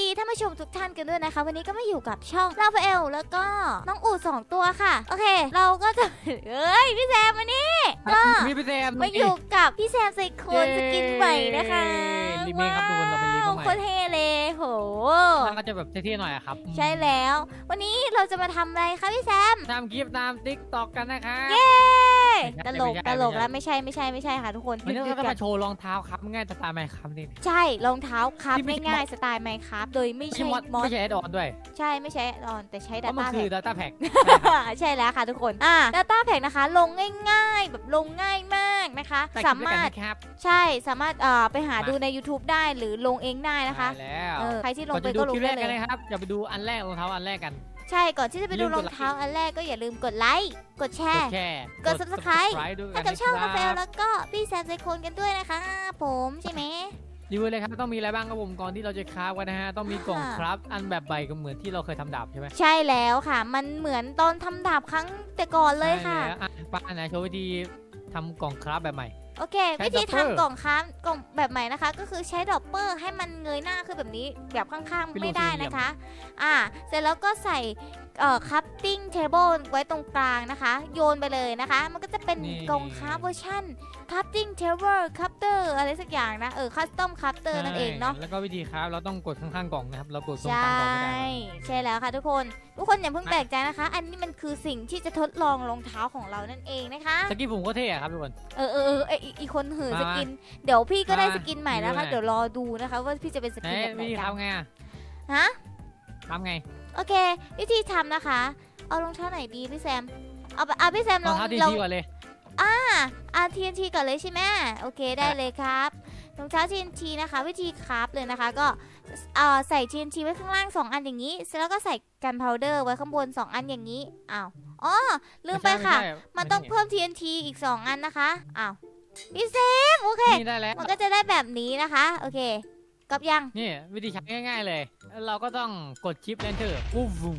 ดีท่านผู้ชมทุกท่านกันด้วยนะคะ วันนี้ก็มาอยู่กับช่องราฟาเอลแล้วก็น้องอูดสองตัวค่ะ โอเค เราก็จะ เอ้ยพี่แซมมานี่ก็มีพี่แซมมาอยู่กับพี่แซมไซโคนสกินใหม่นะคะรีเมคครับทุกคนเราเป็นรีเมคว้าวใหม่โคตรเท่เลยโหมันก็จะแบบเท่ๆหน่อยอะครับ ใช่แล้ว วันนี้เราจะมาทำอะไรคะพี่แซมตามคลิปตามติ๊กตอกกันนะคะเย้ ไม่ตใช่ลกไม่ใช่ตลกไม่ใช่แล้วไม่ใช่ไม่ใช่ไม่ใช่ค่ะทุกคนวันนี้หยุเราดก็ๆกัมานโชว์รองเท้าครับง่ายสไตล์ไมค์ครับนี่ใช่รองเท้าครับที่ไม่ใช่ง่ายๆสไตล์ไมค์ครับโดยไม่ไม่ใช่ใช่มอดมอสไม่ใช่แอดออนด้วย ใช่ไม่ใช่ออนแต่ใช้เพราะมัน Data คือ Pack Data Pack ใช่แล้วค่ะทุกคนอ่า Data Pack นะคะ ลงง่าย ๆ แบบลงง่ายมากนะคะแต่สาคลิปด้วยมารถกันนะครับใช่สามารถเอ่อไปหาดูใน YouTube ได้หรือลงเองได้นะคะได้แล้วเออใครที่ลงก่อนไปจะดูก็ลคลิงปแรได้กเลกันยนะครับอย่าไปดูอันแรกรองเท้าอันแรกกัน ใช่ก่อนที่จะไปดูลืมรกอดงไลค์เท้าอันแรกก็อย่าลืมกดไลค์กดแชกดร์แชร์กด Subscribe ด้วยให้กักับนช่องนะกาแฟครับแล้วก็พี่แซมไซโคนกันด้วยนะคะ ผมใช่ไหมรีวิวเลยครับต้องมีอะไรบ้างครับผมก่อนที่เราจะคราฟกันนะฮะต้องมีกล่องค่ะครับอันแบบใบก็เหมือนที่เราเคยทำดาบใช่ไหมใช่แล้วค่ะ มันเหมือนตอนทำดาบครั้งแต่ก่อนเลยค่ะใช่แล้วอ่ป้าอันไหนโชว์วิธีทำกล่องครับแบบใหม่ โอเค ใช้วิธีดอปเปอร์ ทำกล่องค้างกล่องแบบใหม่นะคะ ก็คือใช้ดอปเปอร์ให้มันเงยหน้าขึ้นแบบนี้แบบข้างเป็นๆรูไม่ได้สี่เหลี่ยมนะคะ อ่า เสร็จแล้วก็ใส่เอ่อคัพติ้งเทเบิลไว้ตรงกลางนะคะ โยนไปเลยนะคะ มันก็จะเป็นนี่ กล่องค้าเวอร์ชัน คัพติ้งเทเบิลคัพเตอร์อะไรสักอย่างนะ เออคัสตอมคัพเตอร์นั่นเองเนาะใช่แล้วก็วิธีครับเราต้องกดข้างๆกล่องนะครับ เรากดตรงใช่กลางกล่องไม่ได้ ใช่แล้วค่ะทุกคน ทุกคนอย่าเพิ่งแปลกใจนะคะ อันนี้มันคือสิ่งที่จะทดลองรองเท้าของเรานั่นเองนะคะสกี้ผมก็เท่อะครับทุกคน เออเออเออไออีอีคนหือมาสกิน เดี๋ยวพี่ก็ได้มาสกินใหม่แล้วนะคะดูหน่อยเดี๋ยวรอดูนะคะว่าพี่จะเป็นสไหนกินแบบไหนวิธีกันทำไงอะฮะทำไง โอเค วิธีทำนะคะ เอารองเท้าไหนดีพี่แซม เอาไปเอาพี่แซมรลอองงเท้าทีลองทีก่อนเลย อ่าอ่า TNT ก่อนเลยใช่ไหมโอเคได้อะเลยครับรองเท้า TNT นะคะ วิธีคราฟเลยนะคะ ก็เอ่อใส่ TNT ไว้ข้างล่าง 2 อันอย่างนี้เสร็จแล้วก็ใส่กันพาวเดอร์ไว้ข้างบน 2 อันอย่างนี้อ้าวอ๋อลืมไปใช่ค่ะใช่มันต้องเพิ่ม TNT อีก 2 อันนะคะอ้าวพี่แซมโอเคนี่ได้แล้วมันก็จะได้แบบนี้นะคะ โอเคกลับยัง นี่ วิธีใช้ง่าย ๆ เลย เราก็ต้องกดชิปแอนเตอร์วู้วู้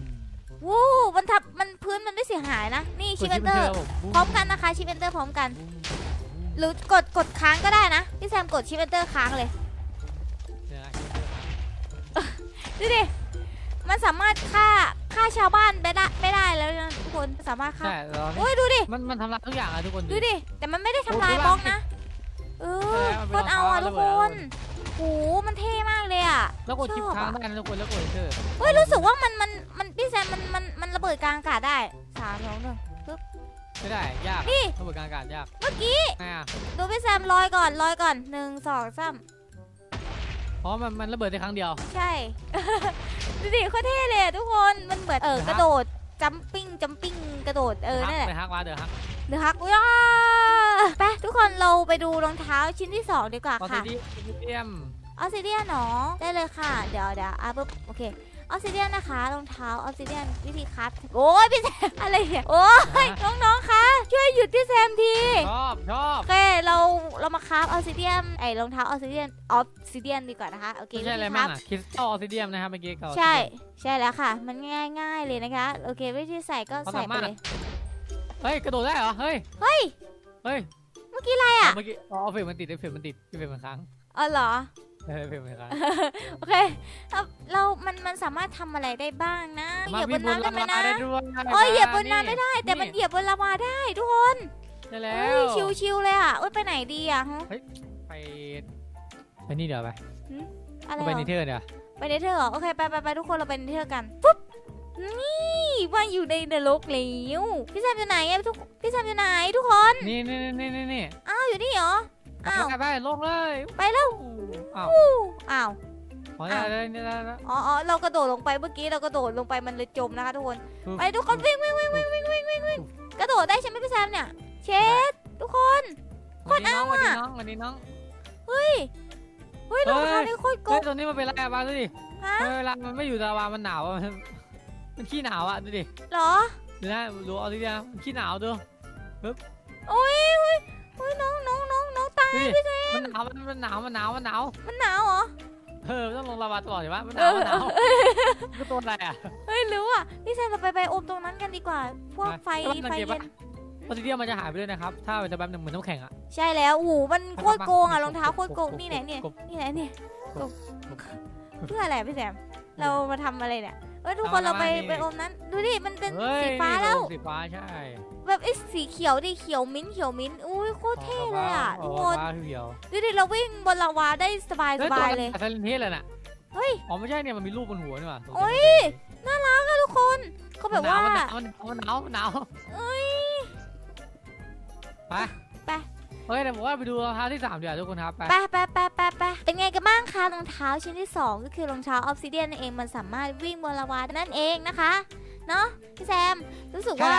วู้มันทับมันพื้นมันไม่เสียหายนะ นี่กชิดปเอนเตอร์วู้พร้อมกันนะคะชิปเอนเตอร์พร้อมกัน หรือกดกดค้างก็ได้นะ พี่แซมกดชิปเอนเตอร์ค้างเลยเดี๋ยวนะดูดิมันสามารถฆ่าฆ่าชาวบ้านไปได้ไม่ได้แล้วนะทุกคนสามารถฆ่าใช่เราโอ้ยดูดิมันมันทำลายทุกอย่างอะทุกคนดูดิแต่มันไม่ได้ทำโอ้ยลายดูบล็อกบ้างนะเอใช่อแล้วมันโคเป็นตรเอาอะรทุองกเท้าคระเบิดนโหมันเท่มากเลย อะแล้วกดชิปชอบค้างอะได้นะทุกคนแล้วกดเอนเตอร์เฮ้ยรู้สึกว่ามันมันมันพี่แซมมันมันมันระเบิดกลางอากาศได้สามสองหนึ่งไม่ได้ยากนี่ ระเบิดกลางอากาศยากเมื่อกี้ไงอะดูพี่แซมลอยก่อนลอยก่อนหนึ่งสองสามเพราะมันมันระเบิดได้ครั้งเดียว ใช่ ดูดิโคตรเท่เลยอะทุกคนมันเหมือนเออเดี๋กยวระโดดจัมปิ้งจัมปิ้งกระโดดเออฮักนั่นแหละ ไปฮักมาเดี๋ยวฮักเดือฮักว้าไปทุกคนเราไปดูรองเท้าชิ้นที่สองดีกว่าคอนค่ะเดียม ออสซิเดียนเนาะได้เลยค่ะ เดี๋ยวเดี๋ยวอะปุ๊บโอเคออสซิเดียนนะคะรองเท้าออสซิเดียนวิธีคัดโอ้ยพี่แซมอะไรเนี่ยโอ้ยน้องๆคะช่วยหยุดพี่แซมทีชอบชอบโอเคเราเรามาคราฟออสซิเดียนไอ้รองเท้าออสซิเดียนออสซิเดียนดีกว่านะคะโอเคไม่ใช่อะไรวิธีมั่งบอะคริสตัลออซิเดียมนะครับเมื่อกี้เก่าใช่ใช่แล้วค่ะ มันง่ายง่ายๆเลยนะคะโอเควิธีใส่ก็เขาใส่สาไปมารถเลยเฮ้ยกระโดดได้เหรอเฮ้ยเฮ้ยเฮ้ยเมื่อกี้อะไรอะเมื่อกี้อ๋อเฟรมมันติดเฟรมมันติดเฟรมมันค้างอ๋อเหรอ เออเฟรมมันค้างโอเคเราเรามันมันสามารถทำอะไรได้บ้างนะเหยียบบนน้ำได้ไหมนะได้ด้วยโอ้ยเหยียบบนน้ำไม่ได้ แต่มันเหยียบบนลาวาได้ทุกคนใช่แล้เฮ้วยชิวๆเลยอะโอ้ยไปไหนดีอะฮะไปไปนี่เดี๋ยวไปอะไรไปเหรนิอเทอร์เดี๋ยวไปเนเธอร์เหรอโอเคไปไปไปทุกคนเราไปเนเธอร์กันปุ๊บนี่ว่าอยู่ในนรกแล้วพี่แซมอยู่ไหนอะทุกพี่แซมอยู่ไหนทุกคนนี่นี่นี่นี่นี่อ้าวอยู่นี่เหรอ อ้าว ไปไปลงเลยไปแล้วอ้าวอู้อ้าวพอได้ได้ได้ได้อ๋ออ๋อเรากระโดดลงไปเมื่อกี้เรากระโดดลงไปมันเลยจมนะคะทุกคนไปทุกคนวิ่งวิ่งวิ่งวิ่งวิ่งวิ่งวิ่งวิ่งกระโดดได้ใช่ไหมพี่แซมเนี่ยเชดทุกคนวันนี้น้องวันนี้น้องวันนี้น้องเฮ้ยเฮ้ยรองเท้านี่โคตรโกเฮ้ยงตอนนี้มันเป็นไรอะบ้าดูดิฮะเวลามันไม่อยู่ตาวามันหนาวอะมันมันขี้หนาวอะดูดิเหรอดูนะดูเอาดิเนี่ยมันขี้หนาวดูโอ้ย เฮ้ยเฮ้ยน้องน้องน้องน้องตายดูดิมันหนาวมันหนาวมันหนาวมันหนาวมันหนาวเหรอเออต้องลงลาวาตลอดเห็นปะมันหเอนาวอมันหนาวก็ตัวอะไรอะเฮ้ยรู้อะพี่แซมเราไปไปโอมตรงนั้นกันดีกว่า พวกไฟแล้วมันไฟเก็บเย็ปะนออสเตรเลียมันจะหายไปด้วยนะครับ ถ้าเป็นแบบหนึ่งเหมือนน้ำแข็งอะใช่แล้วโอ้โหมันโคตรโกงอะกบรองเท้าโคตรโกงกบนี่ไหนเนี่ยกบนี่ไหนเนี่ยกบเพื่ออะไรพี่แซมเรามาทำอะไรเนี่ย เอ้ยทุกคนเราไปไปอมนั้น ดูดิมันเป็นเฮ้ยสีฟ้าแล้ว สีฟ้าใช่ แบบไอ้สีเขียวดิเขียวมิ้นท์เขียวมิ้นท์อุ้ยโคตรเท่เลยอะโอ้ทุกโหคนฟ้าเขียวดูดิเราวิ่งบนลาวาได้สบายสบายเลยเซเลนเทสเลยน่ะเฮ้ยอ๋อไม่ใช่เนี่ยมันมีรูปบนหัวนี่หว่าโอ้ยน่ารักอะทุกคนเขาแบบว่ามันหนาวมันหนาวมันหนาวเอ้ยไปไป เฮ้ยแต่บอกว่าไปดูรองเท้าที่สามเดี๋ยวาทุกคนครับไป ไปไปไปไปไปเป็นไงกันบ้างคะรองเท้าชิ้นที่ 2 ก็คือรองเท้าออฟซิเดียนนั่นเองมันสามารถวิ่งบนลาวาได้นั่นเองนะคะ เนาะพี่แซม รู้สึกว่า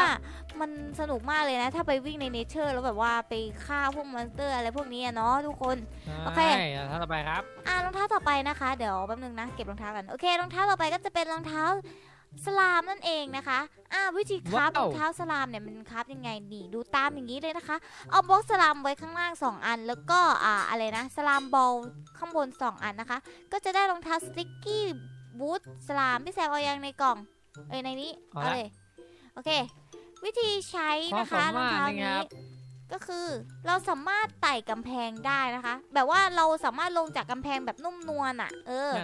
มันสนุกมากเลยนะ ถ้าไปวิ่งในเนเจอร์ แล้วแบบว่าไปฆ่าพวกมอนสเตอร์อะไรพวกนี้อะเนาะทุกคน โอเคใช่ท่านต่อไปครับ อ่ารองเท้าต่อไปนะคะ เดี๋ยวแป๊บนึงนะ เก็บรองเท้ากัน โอเค รองเท้าต่อไปก็จะเป็นรองเท้า สลามนั่นเองนะคะอ่าวิธีคราฟรว้าวองเท้าสลามเนี่ยมันคราฟยังไงนี่ดูตามอย่างนี้เลยนะคะ เอาบล็อกสลามไว้ข้างล่าง 2 อัน แล้วก็อ่าอะไรนะสลามบอลข้างบน 2 อันนะคะ ก็จะได้รองเท้าสติ๊กกี้บูทสลามพี่แซมเอายังในกล่องเอ้ยในนี้เอาเอาละเลยโอเค วิธีใช้นะคะความรองสามารถเท้านี่นี้ครับก็คือเราสามารถไต่กำแพงได้นะคะ แบบว่าเราสามารถลงจากกำแพงแบบนุ่มนวลอะ เออเ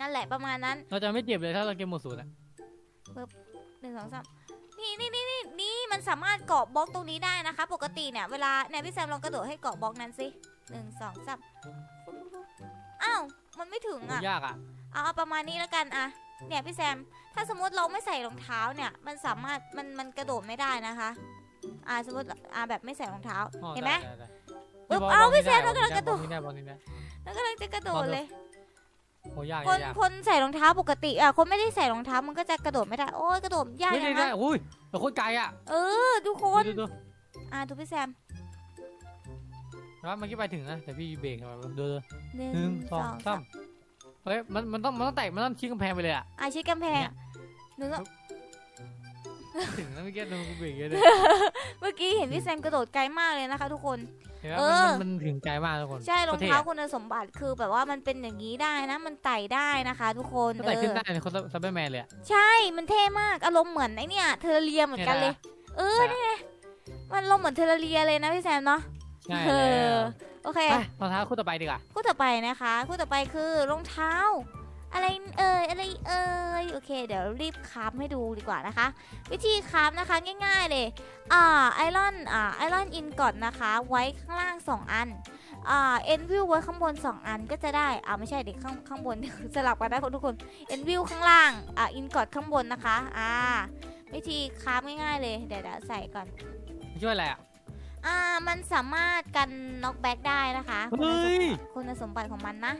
นี่ยดูปุ๊บนั่นแหละประมาณนั้น เราจะไม่เจ็บเลยถ้าเราเกมหมดศูนย์อะหนึ่งสองสามนี่นี่นี่นี่นี่มันสามารถเกาะบล็อกตรงนี้ได้นะคะ ปกติเนี่ยเวลาเนี่ยพี่แซมลองกระโดดให้เกาะบล็อกนั้นสิหนึ่งสองสามอ้าวมันไม่ถึงโอ้อะยากอะเอาเอาประมาณนี้แล้วกันอะเนี่ยพี่แซม ถ้าสมมติเราไม่ใส่รองเท้าเนี่ยมันสามารถมันมันกระโดดไม่ได้นะคะอ่าสมมติอ่าแบบไม่ใส่รองเท้าอ๋อเห็นไหมด้ด้ด้ปึ๊บนี่เอาบลพี่แซมบเรากำลังกระโดดบอนี่ได้บอลนี่ได้แล้วกำลังจะกระโดดเลยโอ้ ยากคนยากคนใส่รองเท้าปกติอะคนไม่ได้ใส่รองเท้ามันก็จะกระโดดไม่ได้โอ้ยกระโดดยากเฮ้ยจัได้งได้นะอุ้ยแต่โคตรไกลอะเออทุกคนดูดูอะดูพี่แซมแล้วเมื่อกี้ไปถึงนะแต่พี่เบรกเอาไว้ดูดูหนึ่งหนึ่งสสอองงสาสามมเฮ้ยมันมันต้องมันต้องแตะมันต้องชี้กำแพงไปเลยอะอะชิดกำแพงเนี่ยหนึ่ง ถึงแล้วเมื่อกี้ดูกูเบรกเยอะเลยเมื่อกี้เห็นพี่แซมกระโดดไกลมากเลยนะคะ ทุกคน เห็นไหมเอมันอมันมันถึงไกลมากทุกคนใช่รองโคตเท้าท่ะคุณสมบัติคือแบบว่ามันเป็นอย่างนี้ได้นะ มันไต่ได้นะคะ ทุกคนก็เอไต่ขึ้นอได้ในคนซับเปอร์แมนเลยอะใช่มันเท่มากอารมณ์เหมือนไอเนี่ยเทอร์เรียเหมือนกันเลย เออใช่นี่ไงมันลมณ์เหมือนเทอร์เรียเลยนะพี่แซมเนาะใช่เอแล้อวโอเค ไปรองเท้าคู่ต่อไปดีกว่า คู่ต่อไปนะคะ คู่ต่อไปคือรองเท้า อะไรเอ่ยอะไรเอ่ยโอเค เดี๋ยวรีบคราฟให้ดูดีกว่านะคะ วิธีคราฟนะคะง่ายๆเลยอ่าไอรอนอ่าไอรอนอินกอดนะคะ ไว้ข้างล่าง 2 อันอ่าเอ็นวิวไว้ข้างบน 2 อันก็จะได้อ่าไม่ใช่เด็กข้างข้างบน สลับกันได้คนทุกคนเอ็นวิวข้างล่างอ่าอินกอดข้างบนนะคะอ่าวิธีคราฟง่ายๆเลยเดี๋ยวเดี๋ยวใส่ก่อนช่วยอะไรอะอ่ามันสามารถกันน็อกแบ็กได้นะคะเฮ้ยคุณสมบัติของมันนะ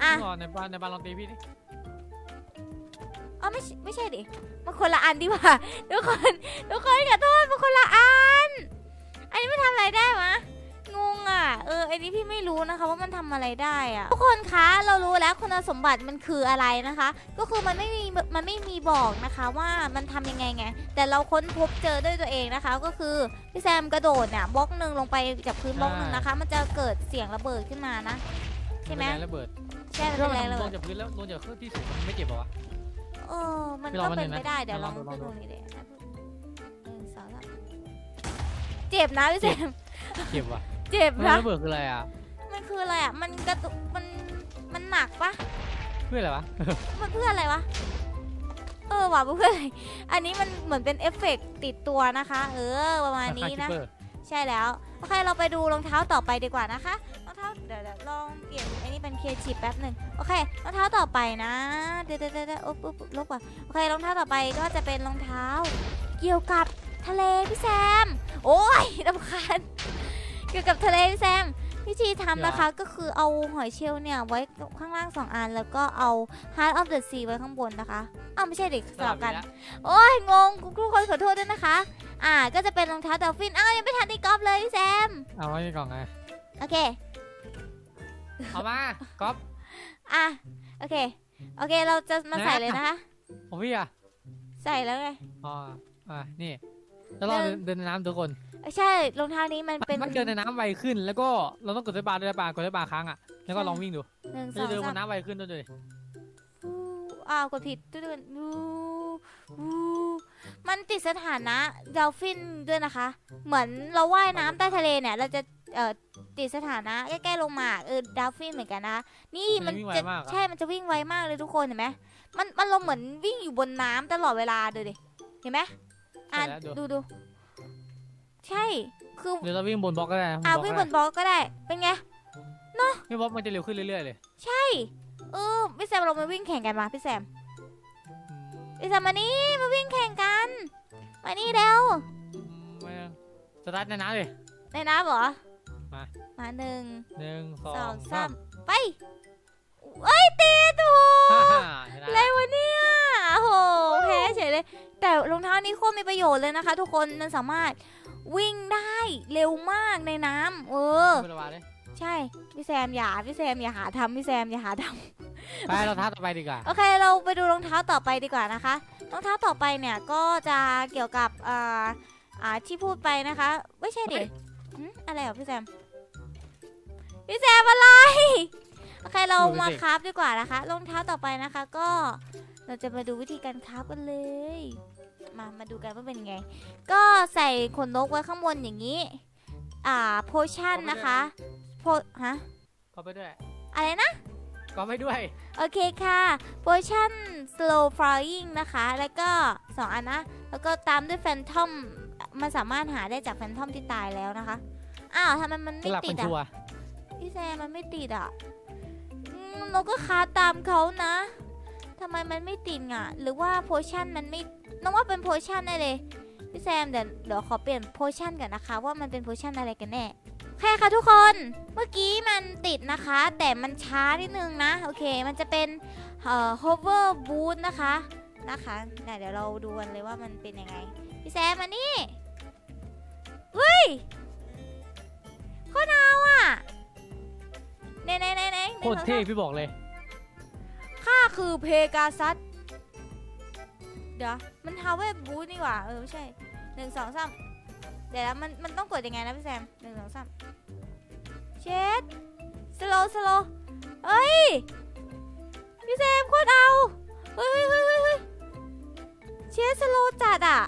อะก่อนในบ้านในบ้านลองตีพี่ดิอ๋อไม่ใช่ไม่ใช่ดิมันคนละอันดีกว่าทุกคนทุกคนขอโทษมันคนละอัน อันนี้มันทำอะไรได้มะงงอะเอออันนี้พี่ไม่รู้นะคะว่ามันทำอะไรได้อะทุกคนคะเรารู้แล้วคุณสมบัติมันคืออะไรนะคะ ก็คือมันไม่มีมันไม่มีบอกนะคะว่ามันทำยังไงไง แต่เราค้นพบเจอด้วยตัวเองนะคะ ก็คือพี่แซมกระโดดเนี่ยบล็อกหนึ่งลงไปจากพื้นบล็อกหนึ่งนะคะ มันจะเกิดเสียงระเบิดขึ้นมานะใช่ไหมนเป็นแรงระเบิด ใช่มันถ้าเป็นมันแรงระลเบิงดจากพื้นแล้วลงจากเครื่องที่สูงมันไม่เจ็บเหรอวะ เออมันไปลก็องมันเป็นหนึ่งนะไปได้เดี๋ยวลลอองงดูขึ้นลตองรดูงนี้เลยนะหนึ่งสองสามเจ็บนะพี่แซมเจ็บว่ะเจ็บมันนะ ระเบิดคืออะไรอะมันคืออะไรอะ มันกระตุก มัน มันหนักปะ เพื่ออะไรวะ มันเพื่ออะไรวะ เออว่ะมันเพื่ออะไร อันนี้มันเหมือนเป็นเอฟเฟกต์ติดตัวนะคะ เออ ประมาณนี้นะคิปเปอร์ใช่แล้ว โอเค เราไปดูรองเท้าต่อไปดีกว่านะคะรอง เท้าเดี๋ยวเดี๋ยวลองเปลี่ยนไอ้นี่เป็นเคจิแป๊บหนึ่งโอเครองเท้าต่อไปนะเดี๋ยวเดี๋ยวเดี๋ยวเดี๋ยวอุ๊บอุ๊บอุ๊บลบก่อนโอเครองเท้าต่อไปก็จะเป็นรองเท้า เกี่ยวกับทะเลพี่แซม โอ้ยรำคาญเกี่ยวกับทะเลพี่แซมวิธีทำนะคะก็คือเอาหอยเชลล์เนี่ยไว้ข้างล่างสองอัน แล้วก็เอา Heart of the Sea ไว้ข้างบนนะคะอ้าวไม่ใช่เด็กสลับกัน โอ้ยงงทุกคนขอโทษด้วยนะคะ อ่าก็จะเป็นรองเท้าดอลฟินอ้าวยังไม่ทันได้กอล์ฟเลยพี่แซม เอาไว้ในกล่องไงโอเค เอามาก๊อฟอะโอเค โอเคเราจะมานะใส่เลยนะคะของพี่อะใส่แล้วไงอ๋ออะนี่แล้วเราเดินเดินในน้ำทุกคนเอ้ยใช่รองเท้านี้มันเป็นมันเดินในน้ำไวขึ้น แล้วก็เราต้องกดสปาร์ด้วยสปาร์กดสปาร์ค้างอะแล้วก็ใช่ลองวิ่งดูหนึ่งสเราองจะเดินบสามนน้ำไวขึ้นด้วยดิฟูอ้าวกดผิดด้วยกันวูวูมันติดสถานะดอลฟินด้วยนะคะ เหมือนเราว่ายน้ำใต้ทะเลเนี่ย เราจะ เอ่อติดสถานะใกล้ๆลงมาเออดาฟินเหมือนกันนะ นี่มัมันนวิ่งไวจะมากอะ ใช่มันจะวิ่งไวมากเลยทุกคนเห็นไหมมันมันลงเหมือนวิ่งอยู่บนน้ำตลอดเวลาดูดิเห็นไหมอะใช่แล้วดูดูใช่คือเดี๋ยวเราวิ่งบนบล็อกก็ได้นะอะบล็วิ่อกงก็บได้นบล็อกก็ได้เป็นไงวิ่งบล็อกมันจะเร็วขึ้นเรื่อยๆเลยใช่เออพี่แซมเรามาวิ่งแข่งกันมาพี่แซมอืมพี่แซมมานี่มาวิ่งแข่งกันมานี่เร็วไม่สตาร์ทในน้ำเลยในน้ำเหรอ มามาหนึ่งหนึ่งสสอองงสาสามมไปเอ้ยตีถูฮ่ากฮ่าชนะอะไรวะเนี่ยโอ้โหแพ้เฉยเลย แต่รองเท้านี้โคตรมีประโยชน์เลยนะคะ ทุกคนมันสามารถวิ่งได้เร็วมากในน้ำเออไม่ระวังเลยใช่ พี่แซมอย่าพี่แซมอย่าหาทำพี่แซมอย่าหาทไปเราท้าต่อไปดีกว่าำโอเค เราไปดูรองเท้าต่อไปดีกว่านะคะรองเท้าต่อไปเนี่ยก็จะเกี่ยวกับอ่าอ่าที่พูดไปนะคะ ไม่ใช่ดิหึอะไรเหรอพี่แซม พี่แซมอะไร โอเคเรามาคราฟดีกว่านะคะรองเท้าต่อไปนะคะ ก็เราจะมาดูวิธีการคราฟกันเลย มามาดูกันว่าเป็นไง ก็ใส่ขนนกไว้ข้างบนอย่างนี้ อ่าโพชั่นนะคะโพฮะก็ไปด้วย อะไรนะก็ไปด้วย โอเคค่ะโพชั่น slow flying นะคะ แล้วก็ 2 อันนะ แล้วก็ตามด้วยแฟนทอมมันสามารถหาได้จากแฟนทอมที่ตายแล้วนะคะ อ้าวทำไมมันสไม่ลับติเป็ดนอะชัวร์ พี่แซมมันไม่ติดอะเราก็คาตามเขานะทำไมมันไม่ติดอะ หรือว่าโพชั่นมันไม่น้องว่าเป็นโพชั่นแน่เลย พี่แซมเดี๋ยวเดี๋ยวขอเปลี่ยนโพชั่นก่อนนะคะ ว่ามันเป็นโพชั่นอะไรกันแน่โอเคค่ะทุกคน เมื่อกี้มันติดนะคะ แต่มันช้านิดนึงนะ โอเค มันจะเป็นเอ่อ hover boot นะคะนะคะเนี่ยเดี๋ยวเราดูกันเลยว่ามันเป็นยังไง พี่แซมมานี่เฮ้ยโคตรเอาอะ เน่เน่เน่เน่โคตรเท่พี่บอกเลยข้าคือเพกาซัสเดี๋ยวมันฮาวเวอร์บูธนี่หว่า เออไม่ใช่หนึ่งสองสามเดี๋ยวนะมันมันต้องกดยังไงนะพี่แซมหนึ่งสองสามเช็ดสโลสโลเอ้ย พี่แซมโคตรเอา เฮ้ยเฮ้ยเฮ้ยเฮ้ยเช็ดสโลจัดอะ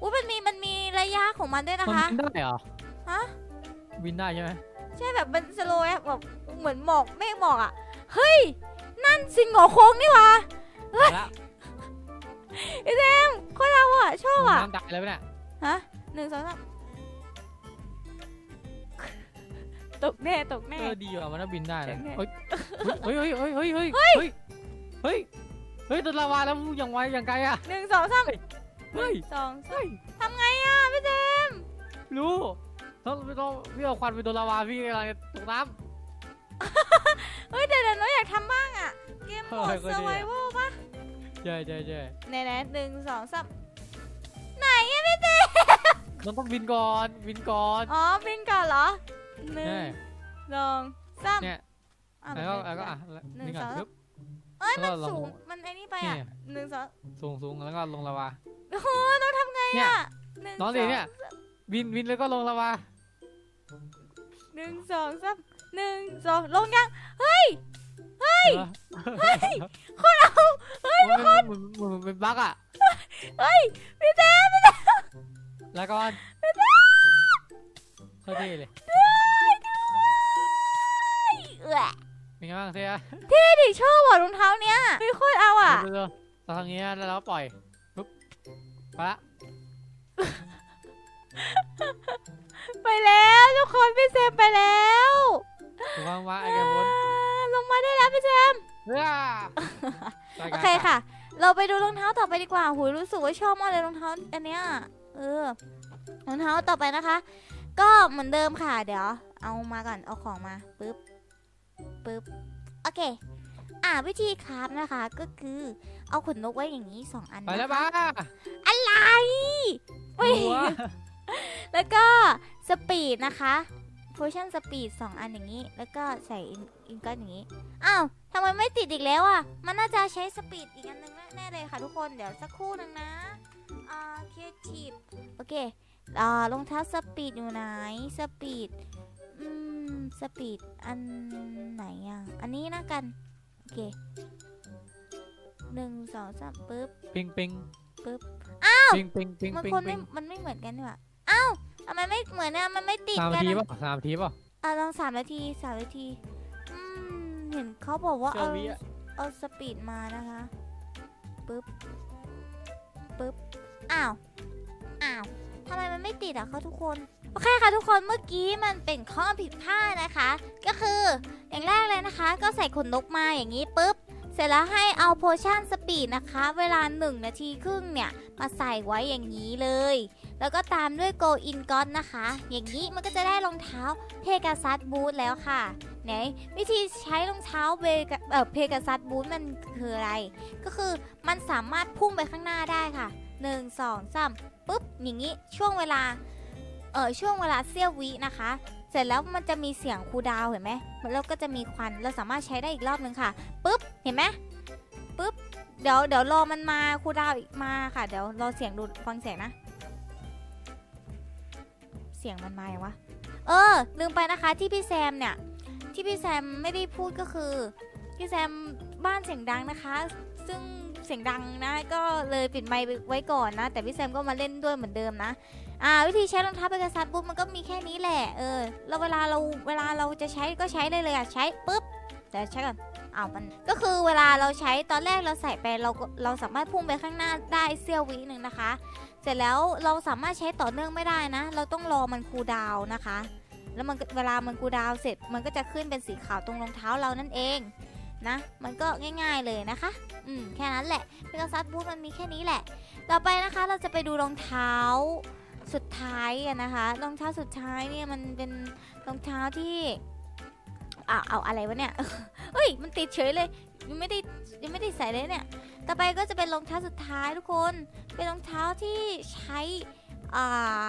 อุ้ยมันมีมันมีระยะของมันด้วยนะมันคะบินได้เหรอ ฮะบินได้ใช่ไหม ใช่แบบมันสโลว์แบบเหมือนหมอกเมฆหมอกอะ เฮ้ย นั่นสิงโง่โค้งนี่หวะเอาละพี่แซมโคตรเราอะชอบอะน้ำตายแล้วเนี่ยฮะหนึ่งสองสามตกแน่ตกแน่ เออดีว่ะมันน่าบินได้เลยแข็งแรงเฮ้ยเฮ้ยเฮ้ยเฮ้ยเฮ้ยเฮ้ยเฮ้ยเฮ้ยเฮ้ยตัวลาวาแล้วอย่างไวอย่างไกลอะหนึ่งสองสามเฮ้ยสองสามเฮ้ยทำไงอะพี่แซมรู้ ต้องต้องพี่เอาควันไปตัวลาวาพี่กำลังจะตกน้เฮ้ยเดี๋ยวเดี๋ยวหนูอยากทำบ้างอะ เกมโหมเฮ้ดยก็เซอดีร์ไวอะเวลปะำใช่ใช่ใช่ไหนไหนหนึ่งสองสามไหนอะพี่แซมมันต้องบินก่อนบินก่อนอ๋อบินก่อนเหรอหนึ่งใช่สองสามเนี่ยอะแล้วก็มันแล้วก็เป็นอะหนึ่งนี่ก่อนสองปึ๊บ เอ้ยแล้มันวก็ลงสูงมันไอ้นี่ไปนี่อะหนึ่งสองสูงสูงแล้วก็ลงลาวา โอ้โหต้องทำไงเนี่ย อะหนึ่งน้องดิสเนี่ยบินบินแล้วก็ลงลาวา หนึ่งสองสามหนึ่งสองลงยัง เฮ้ย เฮ้ยคนเรา เฮ้ย ทุกคนมันมันเป็นบั๊กอะเฮ้ย พี่แซมแล้วก่อนเขาเท่เลยเอ้ยเป็นไงบ้างเท่อะเท่ดิชอบว่ะรองเท้าเนี้ยไม่โคตรเอาอะเดี๋ยวเดี๋ยวเราทำอย่างงี้นะแล้วเราก็ปล่อยปุ๊บไปละ ไปแล้วทุกคนพี่แซมไปแล้วถูกวางมาไอ้แกบนอ่าลงมาได้แล้วพี่แซมเฮ้ยโอเคค่ะ เราไปดูรองเท้าต่อไปดีกว่าหูยรู้สึกว่าชอบมากเลยรองเท้าอันเนี้ยเออรองเท้าต่อไปนะคะ ก็เหมือนเดิมค่ะ เดี๋ยว เอามาก่อนเอาของมาปึ๊บปึ๊บโอเค อ่าวิธีคราฟนะคะก็คือเอาขนนกไว้อย่างนี้สองอันไปแล้วนะคะบ้าอะไรเว้ยหัวแล้วก็ สปีดนะคะโพชั่นสปีดสองอันอย่างนี้ แล้วก็ใส่อินก็อย่างนี้ อ้าวทำไมไม่ติดอีกแล้วอะ มันน่าจะใช้สปีดอีกอันหนึงแน่ๆเลยค่ะทุกคน เดี๋ยวสักครู่หนึงนะอ่าครีเอทีฟโอเคอ่ารองเท้าสปีดอยู่ไหน สปีด อืม สปีดอันไหนอะ อันนี้นะกัน โอเคหนึ่งสองสามปึ๊บ ปิงปิงปึ๊บ อ้าว ปิงปิงปิงมันปิงคนปิไม่ งมันไม่เหมือนกันดีกว่าอ้าว อะมันไม่เหมือนนะมันไม่ติดสามกันาทีนป่ะสามนาทีป่ะอะลองสามนาทีสามนาทีอืมเห็นเขาบอกว่าเชอเอาร์วี่อะเอาสปีดมานะคะปึ๊บปึ๊บอ้าวอ้าวทำไมมันไม่ติดอะเขาทุกคนโอเคค่ะทุกคนเมื่อกี้มันเป็นข้อผิดพลาดนะคะ ก็คืออย่างแรกเลยนะคะ ก็ใส่ขนนกมาอย่างนี้ปุ๊บเสร็จแล้วให้เอาโพชั่นสปีดนะคะ เวลา 1 นาทีครึ่งเนี่ย มาใส่ไว้อย่างนี้เลย แล้วก็ตามด้วย Go In God นะคะ อย่างนี้มันก็จะได้รองเท้าเพกาซัสบูทแล้วค่ะไหนวิธีใช้รองเท้าเบเออเพกาซัสบูทมันคืออะไร ก็คือมันสามารถพุ่งไปข้างหน้าได้ค่ะ 1 2 3ปุ๊บอย่างนี้ช่วงเวลาเออช่วงเวลาเสี้ยววินะคะ เสร็จแล้วมันจะมีเสียงคูดาวเห็นไหมแล้วก็จะมีควันเราสามารถใช้ได้อีกรอบหนึ่งค่ะปุ๊บเห็นไหมปุ๊บเดี๋ยวเดี๋ยวรอมันมาคูดาวอีกมาค่ะ เดี๋ยวรอเสียงดูฟังเสียงนะ สียงมันมาอย่างวะ เออ ลืมไปนะคะที่พี่แซมเนี่ย ที่พี่แซมไม่ได้พูดก็คือ พี่แซมบ้านเสียงดังนะคะ ซึ่งเสียงดังนะ ก็เลยปิดไมค์ไว้ก่อนนะ แต่พี่แซมก็มาเล่นด้วยเหมือนเดิมนะ อ่า วิธีใช้รองเท้าเปกาซัสปุ๊บมันก็มีแค่นี้แหละ เออ แล้วเวลาเราเวลาเราจะใช้ก็ใช้ได้เลยอะใช้ปุ๊บ แต่ใช้ก่อนอ้าวมันก็คือเวลาเราใช้ตอนแรกเราใส่ไปเราก็เราสามารถพุ่งไปข้างหน้าได้เสี้ยววิหนึ่งนะคะ เสร็จแล้วเราสามารถใช้ต่อเนื่องไม่ได้นะ เราต้องรอมันคูลดาวนะคะ แล้วมันเวลามันคูลดาวเสร็จ มันก็จะขึ้นเป็นสีขาวตรงรองเท้าเรานั่นเองนะ มันก็ง่ายๆเลยนะคะ อืม แค่นั้นแหละเพกาซัสบูทมันมีแค่นี้แหละ ต่อไปนะคะ เราจะไปดูรองเท้าสุดท้ายกันนะคะ รองเท้าสุดท้ายเนี่ยมันเป็นรองเท้าที่อ่าเอาอะไรวะเนี่ยเฮ้ย มันติดเฉยเลย ยังไม่ได้ยังไม่ได้ใส่เลยเนี่ย ต่อไปก็จะเป็นรองเท้าสุดท้ายทุกคน เป็นรองเท้าที่ใช้อ่า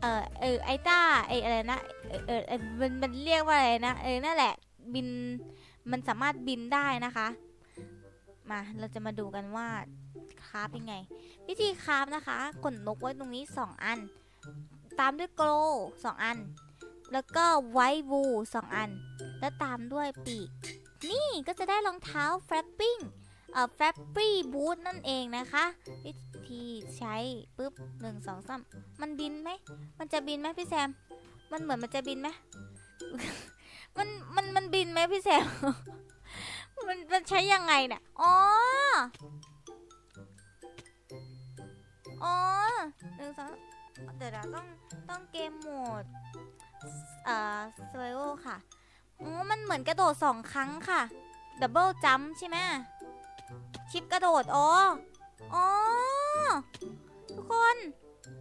เออเออไอต้าไออะไรนะเออเออเออมันมันเรียกว่าอะไรนะเออนั่นแหละบินมันสามารถบินได้นะคะ มาเราจะมาดูกันว่าคราฟยังไง วิธีคราฟนะคะขนนกไว้ตรงนี้ 2 อัน ตามด้วยโกลสองอัน แล้วก็ไววูสองอัน แล้วตามด้วยปีก นี่ก็จะได้รองเท้าแฟบปิ้ง แฟบปี้บูทนั่นเองนะคะวิธีใช้ปุ๊บหนึ่งสองสามมันบินไหม มันจะบินไหมพี่แซม มันเหมือนมันจะบินไหมมันมันมันบินไหมพี่แซม มันมันใช้ยังไงเนี่ยอ๋ออ๋อหนึ่งสองเดี๋ยวเราต้องต้องเกมโหมดเอ่อ survival ค่ะอ๋อมันเหมือนกระโดดสองครั้งค่ะดับเบิลจัมใช่ไหม ชิปกระโดดอ๋ออ๋อทุกคน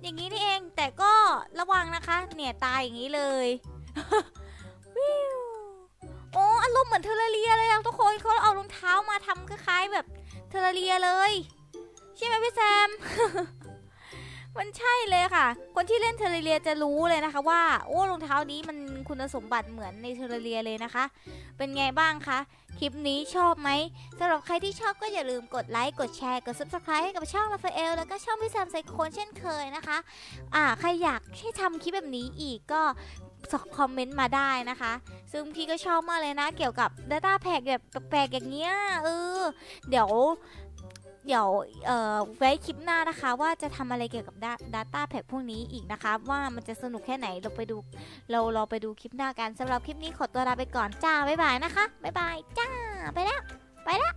อย่างนี้นี่เองแต่ก็ระวังนะคะ เนี่ยตายอย่างนี้เลยวิวโอ้อารมณ์เหมือนเทอร์เรียเลยทุกคนเขาเอารองเท้ามาทำคล้ายๆแบบเทอร์เรียเลยใช่ไหมพี่แซม มันใช่เลยค่ะ คนที่เล่นเทอร์เรียจะรู้เลยนะคะว่า โอ้รองเท้านี้มัน คุณสมบัติเหมือนในเทอร์เรียเลยนะคะ เป็นไงบ้างคะ คลิปนี้ชอบไหมสำหรับใครที่ชอบก็อย่าลืมกดไลค์ กดแชร์ กด subscribe ให้กับช่องราฟาเอลแล้วก็ช่องพี่แซมไซโคนเช่นเคยนะคะอ่าใครอยากให้ทำคลิปแบบนี้อีกก็คอมเมนต์มาได้นะคะ ซึ่งพี่ก็ชอบมากเลยนะ เกี่ยวกับ Data Pack แบบแปลกๆอย่างเงี้ยเออ เดี๋ยว เดี๋ยวเอ่อไว้คลิปหน้านะคะ ว่าจะทำอะไรเกี่ยวกับ Da- Data Pack พวกนี้อีกนะคะ ว่ามันจะสนุกแค่ไหนเราไปดู เราเราไปดูคลิปหน้ากันสำหรับคลิปนี้ขอตัวลาไปก่อนจ้าบ๊ายบายนะคะบ๊ายบายจ้าไปแล้วไปแล้ว